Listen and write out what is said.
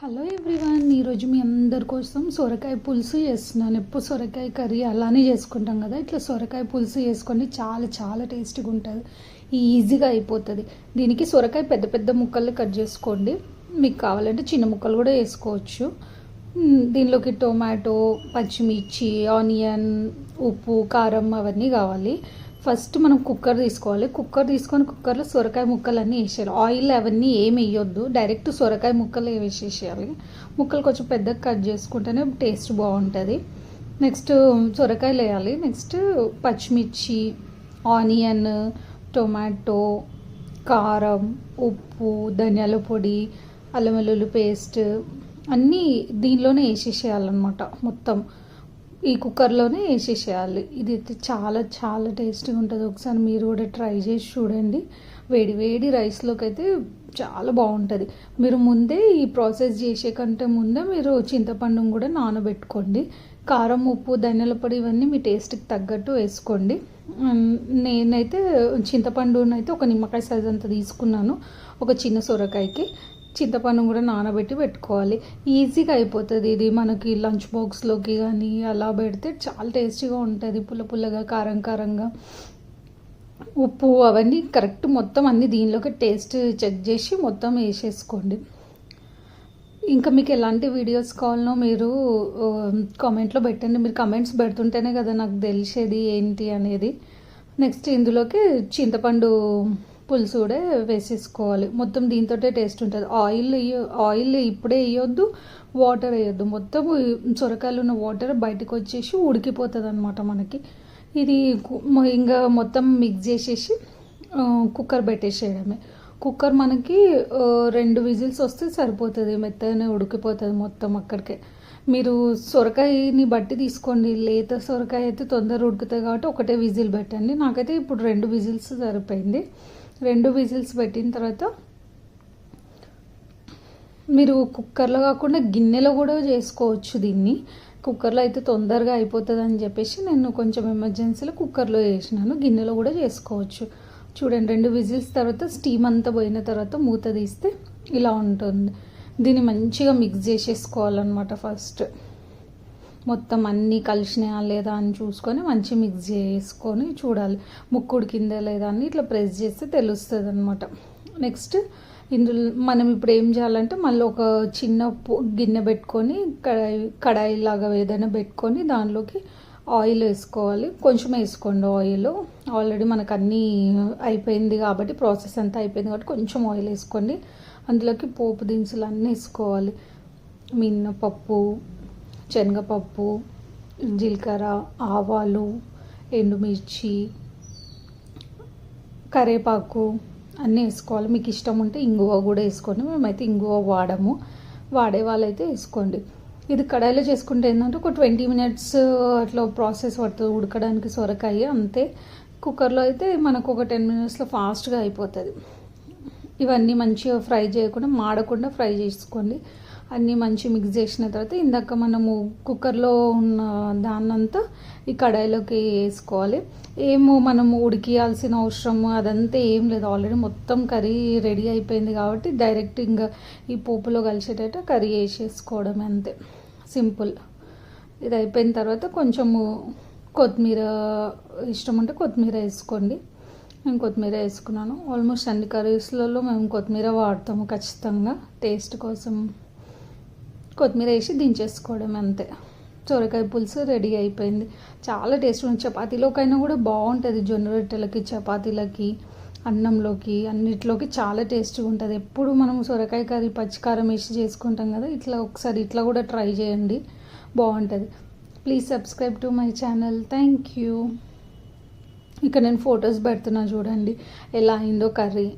Hello everyone ఈరోజు మీ అందరి కోసం సొరకాయ పులుసు చేస్తున్నాను. ఎప్పుడు సొరకాయ కర్రీ అలానే చేసుకుంటాం కదా ఇట్లా సొరకాయ పులుసు చేసుకొని చాలా చాలా టేస్టీగా ఉంటుంది. ఈజీగా అయిపోతుంది. దీనికి సొరకాయ పెద్ద పెద్ద ముక్కలు కట్ చేసుకోండి. మీకు కావాలంటే చిన్న ముక్కలు కూడా వేసుకోవచ్చు. దీనిలోకి టొమాటో పచ్చిమిర్చి ఆనియన్ ఉప్పు కారం అవన్నీ కావాలి. ఫస్ట్ మనం కుక్కర్ తీసుకోవాలి. కుక్కర్ తీసుకొని కుక్కర్లో సొరకాయ ముక్కలు అన్నీ వేసేయాలి. ఆయిల్ అవన్నీ ఏమి వేయొద్దు. డైరెక్ట్ సొరకాయ ముక్కలు వేసేసేయాలి. ముక్కలు కొంచెం పెద్దగా కట్ చేసుకుంటేనే టేస్ట్ బాగుంటుంది. నెక్స్ట్ సొరకాయలు వేయాలి. నెక్స్ట్ పచ్చిమిర్చి ఆనియన్ టొమాటో కారం ఉప్పు ధనియాల పొడి అల్లం వెల్లుల్లి పేస్ట్ అన్నీ దీనిలోనే వేసేసేయాలన్నమాట మొత్తం. ఈ కుక్కర్లోనే వేసేసేయాలి. ఇది అయితే చాలా చాలా టేస్టీగా ఉంటుంది. ఒకసారి మీరు కూడా ట్రై చేసి చూడండి. వేడి వేడి రైస్లోకి అయితే చాలా బాగుంటుంది. మీరు ముందే ఈ ప్రాసెస్ చేసే కంటే ముందే మీరు చింతపండును కూడా నానబెట్టుకోండి. కారం ఉప్పు ధనియాల పొడి ఇవన్నీ మీ టేస్ట్కి తగ్గట్టు వేసుకోండి. నేనైతే చింతపండునైతే ఒక నిమ్మకాయ సైజ్ అంత తీసుకున్నాను. ఒక చిన్న సొరకాయకి. చింతపండు కూడా నానబెట్టి పెట్టుకోవాలి. ఈజీగా అయిపోతుంది ఇది. మనకి లంచ్ బాక్స్లోకి కానీ అలా పెడితే చాలా టేస్టీగా ఉంటుంది. పుల్ల పుల్లగా కారం కారంగా. ఉప్పు అవన్నీ కరెక్ట్ మొత్తం అన్ని దీనిలోకి టేస్ట్ చెక్ చేసి మొత్తం వేసేసుకోండి. ఇంకా మీకు ఎలాంటి వీడియోస్ కావాలనో మీరు కామెంట్లో పెట్టండి. మీరు కమెంట్స్ పెడుతుంటేనే కదా నాకు తెలిసేది ఏంటి అనేది. నెక్స్ట్ ఇందులోకి చింతపండు పులుసు కూడా వేసేసుకోవాలి. మొత్తం దీంతో టేస్ట్ ఉంటుంది. ఆయిల్ ఆయిల్ ఇప్పుడే వేయొద్దు వాటర్ వేయొద్దు. మొత్తం సొరకాయలు ఉన్న వాటర్ బయటకు వచ్చేసి ఉడికిపోతుంది అనమాట మనకి. ఇది ఇంకా మొత్తం మిక్స్ చేసేసి కుక్కర్ పెట్టేసేయడమే. కుక్కర్ మనకి రెండు విజిల్స్ వస్తే సరిపోతుంది. మెత్తగానే ఉడికిపోతుంది మొత్తం అక్కడికే. మీరు సొరకాయని బట్టి తీసుకోండి. లేత సొరకాయ అయితే తొందర ఉడుకుతుంది కాబట్టి ఒకటే విజిల్ పెట్టండి. నాకైతే ఇప్పుడు రెండు విజిల్స్ సరిపోయింది. రెండు విజిల్స్ పెట్టిన తర్వాత మీరు కుక్కర్లో కాకుండా గిన్నెలో కూడా చేసుకోవచ్చు దీన్ని. కుక్కర్లో అయితే తొందరగా అయిపోతుంది అని చెప్పేసి నేను కొంచెం ఎమర్జెన్సీలో కుక్కర్లో చేసినాను గిన్నెలో కూడా చేసుకోవచ్చు. చూడండి రెండు విజిల్స్ తర్వాత స్టీమ్ అంతా పోయిన తర్వాత మూత తీస్తే ఇలా ఉంటుంది. దీన్ని మంచిగా మిక్స్ చేసేసుకోవాలన్నమాట ఫస్ట్. మొత్తం అన్నీ కలిసినాయా లేదా అని చూసుకొని మంచి మిక్స్ చేసుకొని చూడాలి. ముక్కుడు కింద లేదా అని ఇట్లా ప్రెస్ చేస్తే తెలుస్తుంది అనమాట నెక్స్ట్ ఇందులో మనం ఇప్పుడు ఏం చేయాలంటే మళ్ళీ ఒక చిన్న గిన్నె పెట్టుకొని కడాయి కడాయి లాగా ఏదైనా పెట్టుకొని దానిలోకి ఆయిల్ వేసుకోవాలి. కొంచెం వేసుకోండి ఆయిల్. ఆల్రెడీ మనకు అన్నీ అయిపోయింది కాబట్టి ప్రాసెస్ అంతా అయిపోయింది కాబట్టి కొంచెం ఆయిల్ వేసుకోండి. అందులోకి పోపు దినుసులు అన్నీ వేసుకోవాలి. మినపప్పు శనగపప్పు జీలకర్ర ఆవాలు ఎండుమిర్చి కరేపాకు అన్నీ వేసుకోవాలి. మీకు ఇష్టం ఉంటే ఇంగువ కూడా వేసుకోండి. మేమైతే ఇంగువ వాడము. వాడే వాళ్ళైతే వేసుకోండి. ఇది కడాయిలో చేసుకుంటే ఏంటంటే ఒక ట్వంటీ మినిట్స్ అట్లా ప్రాసెస్ పడుతుంది. ఉడకడానికి సొరకాయ అంతే. కుక్కర్లో అయితే మనకు ఒక టెన్ మినిట్స్లో ఫాస్ట్గా అయిపోతుంది. ఇవన్నీ మంచిగా ఫ్రై చేయకుండా మాడకుండా ఫ్రై చేసుకోండి. అన్నీ మంచి మిక్స్ చేసిన తర్వాత ఇందాక మనము కుక్కర్లో ఉన్న దాన్నంతా ఈ కడాయిలోకి వేసుకోవాలి. ఏమో మనము ఉడికియాల్సిన అవసరం అదంతా ఏం లేదు. ఆల్రెడీ మొత్తం కర్రీ రెడీ అయిపోయింది కాబట్టి డైరెక్ట్ ఇంకా ఈ పోపులో కలిసేటట్టు కర్రీ వేసేసుకోవడం అంతే. సింపుల్ ఇది అయిపోయిన తర్వాత కొంచెము కొత్తిమీర ఇష్టం ఉంటే కొత్తిమీర వేసుకోండి. నేను కొత్తిమీర వేసుకున్నాను. ఆల్మోస్ట్ అన్ని కర్రీస్లలో మేము కొత్తిమీర వాడతాము ఖచ్చితంగా. టేస్ట్ కోసం. కొత్తిమీర వేసి దించేసుకోవడం అంతే. సొరకాయ పులుసు రెడీ అయిపోయింది. చాలా టేస్ట్ ఉంది చపాతీలోకైనా కూడా బాగుంటుంది. జొన్న రొట్టెలకి చపాతీలకి అన్నంలోకి అన్నిట్లోకి చాలా టేస్ట్గా ఉంటుంది. ఎప్పుడు మనం సొరకాయ కర్రీ పచ్చికారం వేసి చేసుకుంటాం కదా ఇట్లా ఒకసారి ఇట్లా కూడా ట్రై చేయండి. బాగుంటుంది. Please subscribe to my channel thank you ఇక్కడ నేను ఫొటోస్ పెడుతున్నా చూడండి. ఎలా అయిందో కర్రీ.